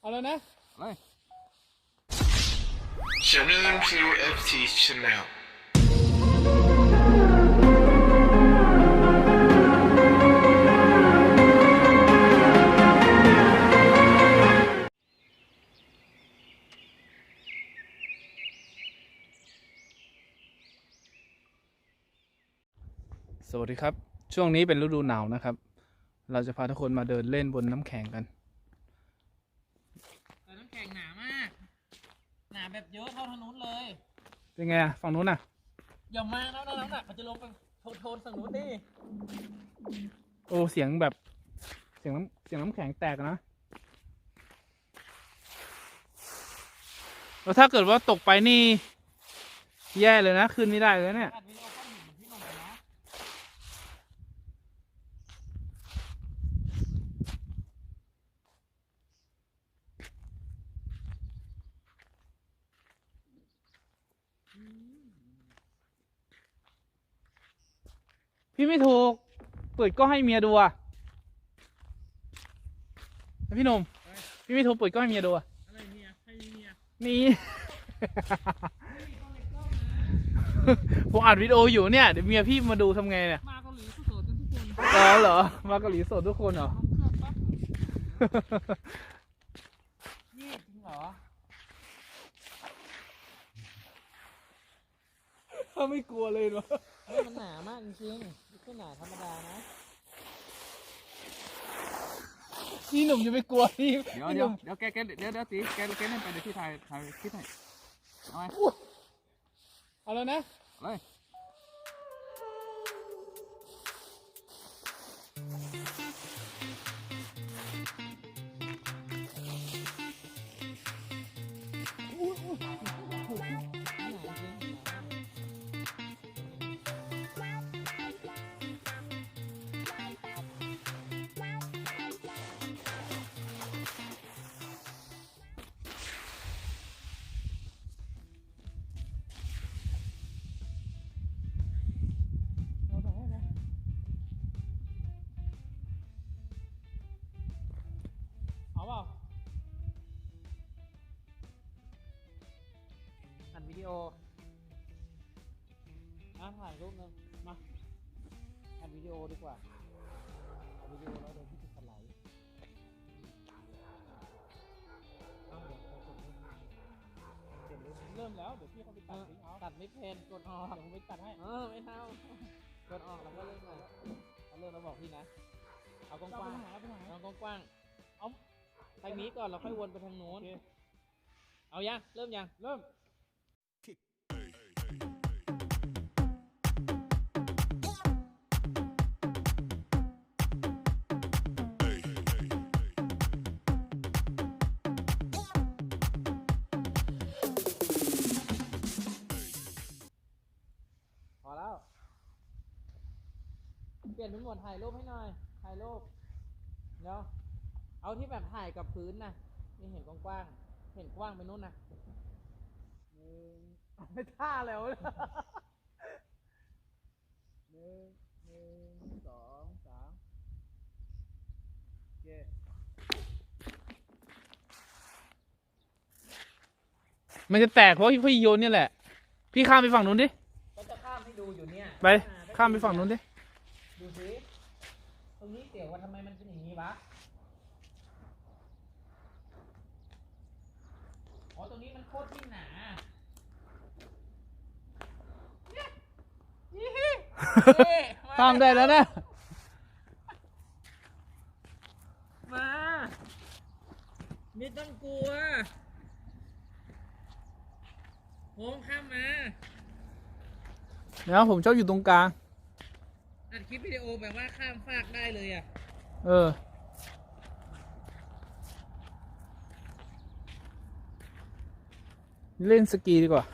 เอาแล้วนะเลย Channel PFT Channel สวัสดีครับ ช่วงนี้เป็นฤดูหนาวนะครับ เราจะพาทุกคนมาเดินเล่นบนน้ำแข็งกันแต่น้ำแข็งหนามาก หนาแบบเยอะเท่าถนนเลย เป็นไงอะฝั่งนู้นอะอย่ามากนะน้ำหนักมันจะลงไปโทนโทนฝั่งนู้นดิโอ้เสียงแบบเสียงน้ำเสียงน้ำแข็งแตกอะนะแล้วถ้าเกิดว่าตกไปนี่ แย่เลยนะขึ้นไม่ได้เลยเนี่ยอัดวิดีโอข้ามหินเหมือนพี่หนุ่มเลยนะ พี่ไม่ถูก เปิดกล้องให้เมียดูอะพี่หนุ่มพี่ไม่ถูกเปิดกล้องให้เมียดูอะอะไรเมียใครเมียนี่ ผมอัดวิดีโออยู่เนี่ยเดี๋ยวเมียพี่มาดูทำไงเนี่ยมาเกาหลีสุดๆกันทุกคนอ๋อเหรอมาเกาหลีสดทุกคนเหรอลงเครื่องปั๊บนี่จริงเหรอ ถ้าไม่กลัวเลยเนาะเฮ้ยมันหนามากจริงๆไม่ใช่หนาธรรมดานะพี่หนุ่มจะไม่กลัวพี่เดี๋ยวพี่หเดี๋ยวนุ่มเดี๋ยวแกแกเดี๋ยวเดี๋ยวตีแกแกเล่นไปเดี๋ยวพี่ถ่ายถ่ายคลิปให้เอาไหมเอาแล้วนะ เลย วิดีโออะถ่ายรูปหนึงมาอัดวิดีโอดีกว่าอัดวิดีโอแล้วเดี๋ยวพี่จะสไลด์เอาเดี๋ยวไปกดเริ่มเดี๋ยวเริ่มแล้วเดี๋ยวพี่เขาไปตัดทิ้งเอาตัดไม่เพนกดออกเดี๋ยวผมไปตัดให้ เออไม่เอากดออกแล้วก็เริ่มเลยเอาเริ่มแล้วบอกพี่นะ เอากว้างๆเอากว้างๆเอาทางนี้ก่อนเราค่อยวนไปทางโน้น เอายังเริ่มยัง เริ่ม เปลี่ยนเป็นโหมดถ่ายรูปให้หน่อย ถ่ายรูป เดี๋ยว เอาที่แบบถ่ายกับพื้นนะนี่เห็นกว้างๆ เห็นกว้างไปนู้นนะหนึ่งไม่ท่าแล้วหนึ่งหนึ่งสองสามโอเคมันจะแตกเพราะพี่โยนเนี่ยแหละ พี่ข้ามไปฝั่งนู้นดิ ก็จะข้ามให้ดูอยู่เนี่ยไป ข้ามไปฝั่งนู้นดิ ดูสิตรงนี้เสียงว่าทำไมมันเป็นอย่างนี้วะ อ๋อตรงนี้มันโคตรที่หนาข้ามได้แล้วนะ มา ไม่ต้องกลัวโฮมข้ามมา เดี๋ยวผมชอบอยู่ตรงกลาง อัดคลิปวิดีโอแบบว่าข้ามฟากได้เลยอะ เออ เล่นสกีดีกว่า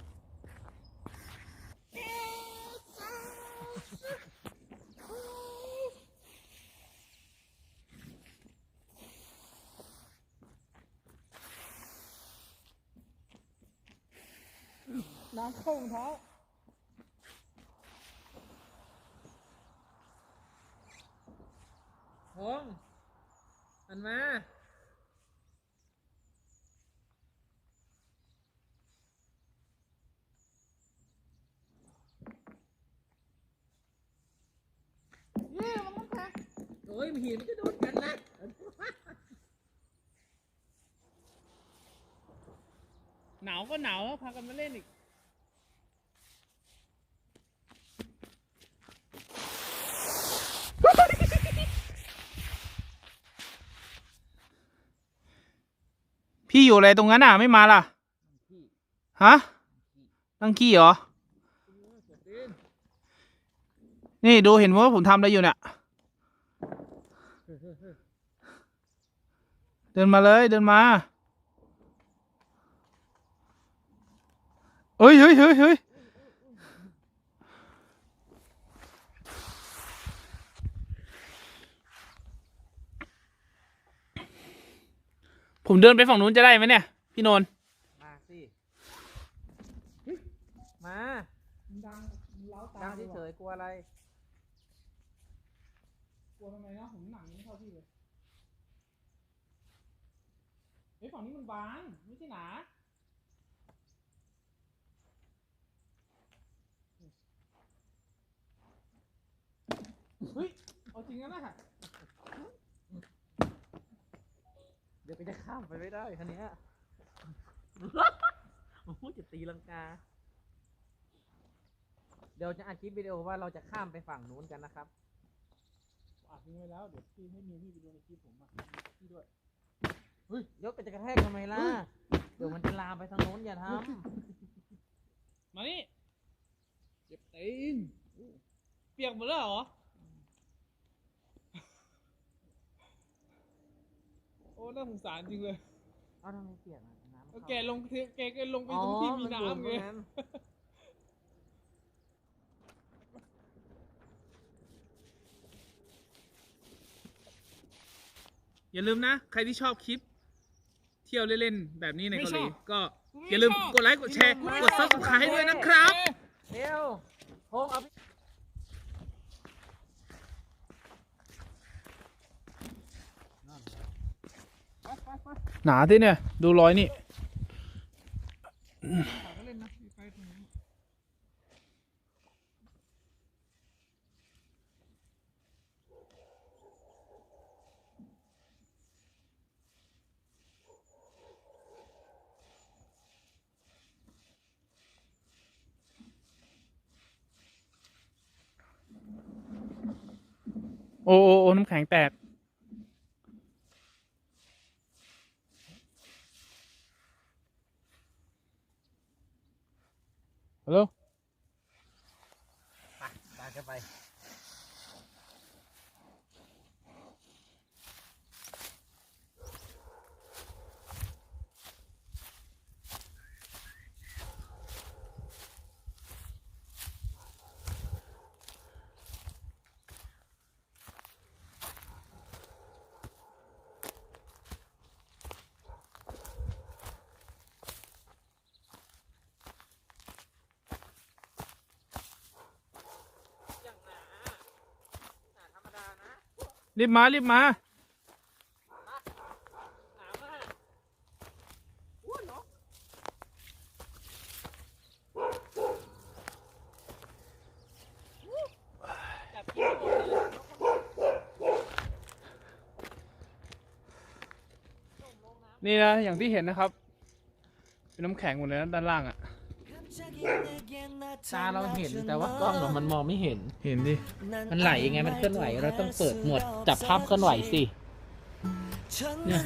น้ำเข้ารองเท้า องมันมาเย่มันต้องพักโอ้ยหินมันจะโดนกันนะหนาวก็หนาวแล้วพากันมาเล่นอีก พี่อยู่อะไรตรงนั้นอะ ไม่มาล่ะ ฮะนั่งขี้เหรอ นี่ดูเห็นว่าผมทำอะไรอยู่เนี่ย เดินมาเลยเดินมา เฮ้ยเฮ้ยเฮ้ยเฮ้ย ผมเดินไปฝั่งนู้นจะได้ไหมเนี่ย พี่นนท์มาสิมาดังเฉยๆกลัวอะไร กลัวทำไมนะผมหนังไม่เข้าที่เลยเฮ้ยฝั่งนี้มันบางไม่ใช่หนาเฮ้ยเอาจริงนะนะ เดี๋ยวก็จะข้ามไปไม่ได้คันเนี้ยโอ้โหจะตีลังกา เดี๋ยวจะอัดคลิปวิดีโอว่าเราจะข้ามไปฝั่งนู้นกันนะครับ อัดทิ้งไว้แล้ว เดี๋ยวพี่ให้มีพี่ไปดูในคลิปผมอะพี่ด้วยยกก็จะกระแทกทำไมล่ะ เดี๋ยวมันจะลามไปทางโน้นอย่าทมานี่ เจ็บตีน เปียกหมดแล้วเหรอ อ้น่าสงสารจริงเลยำเอาทำไมเปียกอะน้ำแล้วเข้า แกลงเทแกก็ลงไปอ๋อตรงที่มีมันอยู่น้ำไงตรงนั้น อย่าลืมนะ ใครที่ชอบคลิป เที่ยวเล่นๆแบบนี้ในไม่เกาหลีชอบก็ไม่อย่าลืมชอบกดไลค์กดแชร์กดซับสไครต์ด้วยนะครับ เร็วโฮงเอาพี่ ไปไปไป หนาที่เนี่ย ดูรอยนี่โอ้โอ้น้ำแข็งแตก ฮัลโหล ไปตามกันไป อย่างหนาหนาธรรมดานะ รีบมา รีบมานี่นะ อย่างที่เห็นนะครับ เป็นน้ำแข็งหมดเลยนะด้านล่างอะ ตาเราเห็นแต่ว่ากล้องเรามันมองไม่เห็น เห็นดิ มันไหลยังไงมันเคลื่อนไหวเราต้องเปิดหมวดจับภาพเคลื่อนไหวสิเนี่ย